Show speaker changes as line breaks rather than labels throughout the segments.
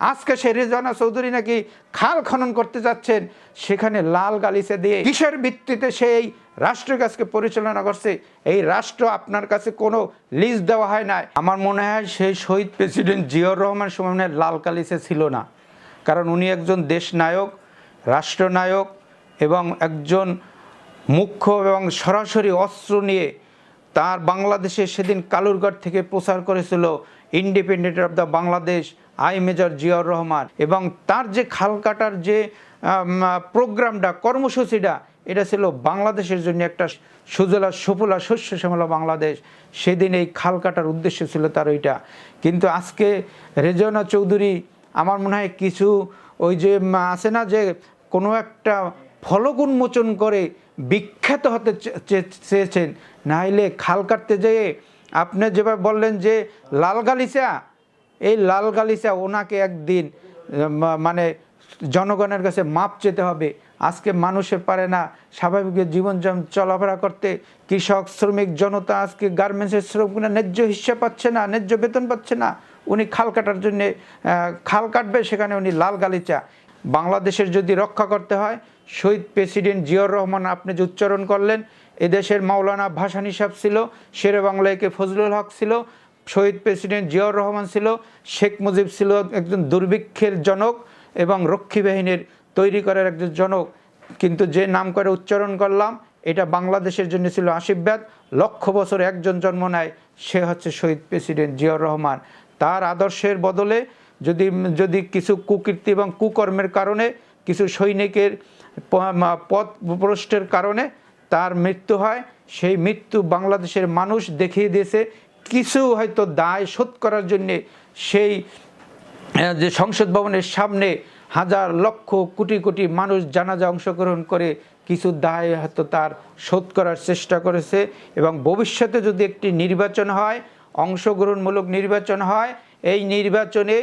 আজকে সে রেজানা চৌধুরী নাকি খাল খনন করতে যাচ্ছেন, সেখানে লাল গালিচা দিয়ে কিসের ভিত্তিতে সেই রাষ্ট্রের কাছকে পরিচালনা করছে? এই রাষ্ট্র আপনার কাছে কোনো লিজ দেওয়া হয় না আমার মনে হয় সেই শহীদ প্রেসিডেন্ট জিয়র রহমান সুমনের লাল গালিচা ছিল না। কারণ উনি একজন দেশ নায়ক রাষ্ট্রনায়ক এবং একজন মুখ্য এবং সরাসরি অস্ত্র নিয়ে তার বাংলাদেশে সেদিন কালুরগড় থেকে প্রচার করেছিল independent of the Bangladesh I major Ziaur Rahman এবং তার যে খাল কাটার যে প্রোগ্রামটা, কর্মসূচিটা, এটা ছিল বাংলাদেশের জন্য একটা সুজলা সুফলা শস্য শ্যামলা বাংলাদেশ। সেদিন এই খাল কাটার উদ্দেশ্য ছিল তার ওইটা। কিন্তু আজকে রেজনা চৌধুরী, আমার মনে হয় কিছু ওই যে আছে না যে, কোনো একটা ফলক উন্মোচন করে বিখ্যাত হতে চেয়েছেন। নাইলে খাল কাটতে যেয়ে আপনি যেভাবে বললেন যে লাল গালিচা এই লাল গালিচা ওনাকে একদিন মানে জনগণের কাছে মাপ চেতে হবে। আজকে মানুষে পারে না স্বাভাবিক জীবনযাপন চলাফেরা করতে। কৃষক, শ্রমিক, জনতা আজকে গার্মেন্টসের শ্রমিকরা ন্যায্য হিসাব পাচ্ছে না, ন্যায্য বেতন পাচ্ছে না। উনি খাল কাটার জন্য খাল কাটবে, সেখানে উনি লাল গালিচা। বাংলাদেশের যদি রক্ষা করতে হয়, শহীদ প্রেসিডেন্ট জিয়র রহমান আপনি যে উচ্চারণ করলেন, এদেশের মাওলানা ভাসানী সাহেব ছিল, শেরে বাংলাকে ফজলুল হক ছিল শহীদ প্রেসিডেন্ট জিয়াউর রহমান ছিল, শেখ মুজিব ছিল একজন দুর্ভিক্ষের জনক এবং রক্ষী বাহিনীর তৈরি করার একজন জনক। কিন্তু যে নাম করে উচ্চারণ করলাম, এটা বাংলাদেশের জন্য ছিল আশীর্বাদ লক্ষ বছর একজন জন্ম নেয়, সে হচ্ছে শহীদ প্রেসিডেন্ট জিয়াউর রহমান। তার আদর্শের বদলে যদি যদি কিছু কুকীর্তি এবং কুকর্মের কারণে, কিছু সৈনিকের পথ ভ্রষ্টের কারণে তার মৃত্যু হয়, সেই মৃত্যু বাংলাদেশের মানুষ দেখিয়ে দিয়েছে। কিছু হয়তো দায় শোধ করার জন্যে সেই যে সংসদ ভবনের সামনে হাজার লক্ষ কোটি কোটি মানুষ জানাজা অংশগ্রহণ করে কিছু দায় হয়তো তার শোধ করার চেষ্টা করেছে এবং ভবিষ্যতে যদি একটি নির্বাচন হয়, অংশগ্রহণমূলক নির্বাচন হয়, এই নির্বাচনে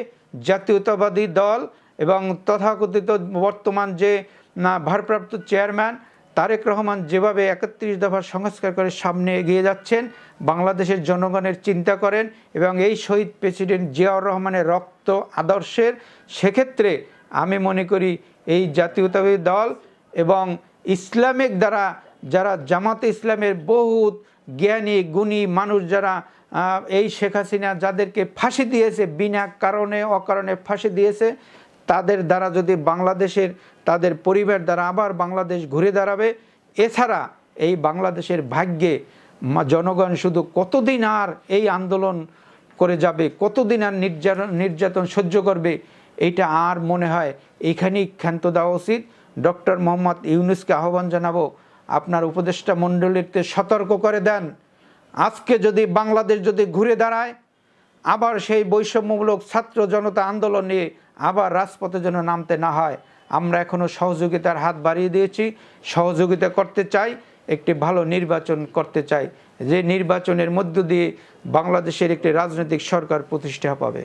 জাতীয়তাবাদী দল এবং তথাকথিত বর্তমান যে ভারপ্রাপ্ত চেয়ারম্যান তারেক রহমান যেভাবে একত্রিশ দফা সংস্কার করে সামনে এগিয়ে যাচ্ছেন, বাংলাদেশের জনগণের চিন্তা করেন এবং এই শহীদ প্রেসিডেন্ট জিয়াউর রহমানের রক্ত আদর্শের, সেক্ষেত্রে আমি মনে করি এই জাতীয়তাবাদী দল এবং ইসলামিক দ্বারা যারা জামাতে ইসলামের বহুত জ্ঞানী, গুণী মানুষ যারা এই শেখ হাসিনা যাদেরকে ফাঁসি দিয়েছে, বিনা কারণে, অকারণে ফাঁসি দিয়েছে তাদের দ্বারা যদি বাংলাদেশের, তাদের পরিবার দ্বারা আবার বাংলাদেশ ঘুরে দাঁড়াবে, এছাড়া এই বাংলাদেশের ভাগ্যে জনগণ শুধু কতদিন আর এই আন্দোলন করে যাবে, কতদিন আর নির্যাতন নির্যাতন সহ্য করবে এইটা আর মনে হয় এইখানেই ক্ষান্ত দেওয়া উচিত। ডক্টর মোহাম্মদ ইউনুসকে আহ্বান জানাব, আপনার উপদেষ্টা মণ্ডলীতে সতর্ক করে দেন। আজকে যদি বাংলাদেশ যদি ঘুরে দাঁড়ায়, আবার সেই বৈষম্যমূলক ছাত্র জনতা আন্দোলন নিয়ে আবার রাজপথে যেন নামতে না হয়। আমরা এখনও সহযোগিতার হাত বাড়িয়ে দিয়েছি। সহযোগিতা করতে চাই, একটি ভালো নির্বাচন করতে চাই। যে নির্বাচনের মধ্য দিয়ে বাংলাদেশের একটি রাজনৈতিক সরকার প্রতিষ্ঠা পাবে।